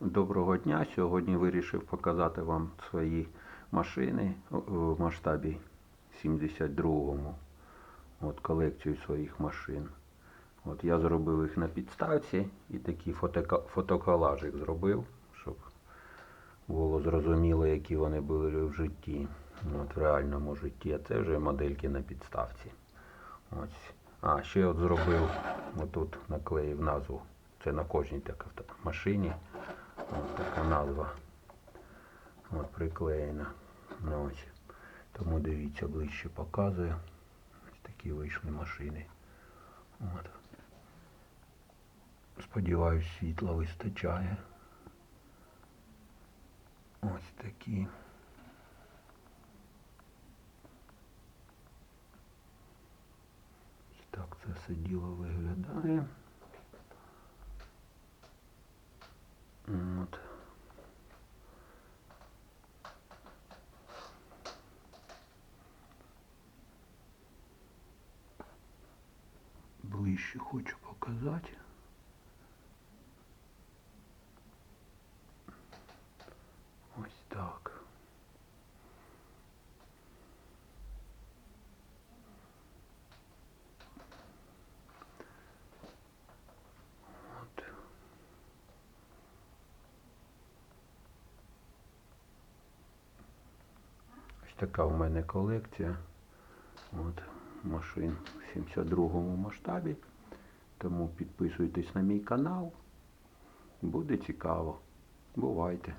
Доброго дня. Сьогодні вирішив показати вам свої машини в масштабі 72-му. От колекцію своїх машин. От я зробив їх на підставці і такий фотоколажик зробив, щоб було зрозуміло, які вони були в житті. От в реальному житті. А це вже модельки на підставці. Ось. А, ще от зробив, отут наклеїв назву. Це на кожній авто- машині. От така назва. От приклеєна. Ну, ось. Тому дивіться, ближче показую. Ось такі вийшли машини. От. Сподіваюсь, світла вистачає. Ось такі. Ось так це все діло виглядає. От. Ближче хочу показати. Ось так. От. Ось така у мене колекція. От, машин в 72-му масштабі. Тому підписуйтесь на мій канал. Буде цікаво. Бувайте.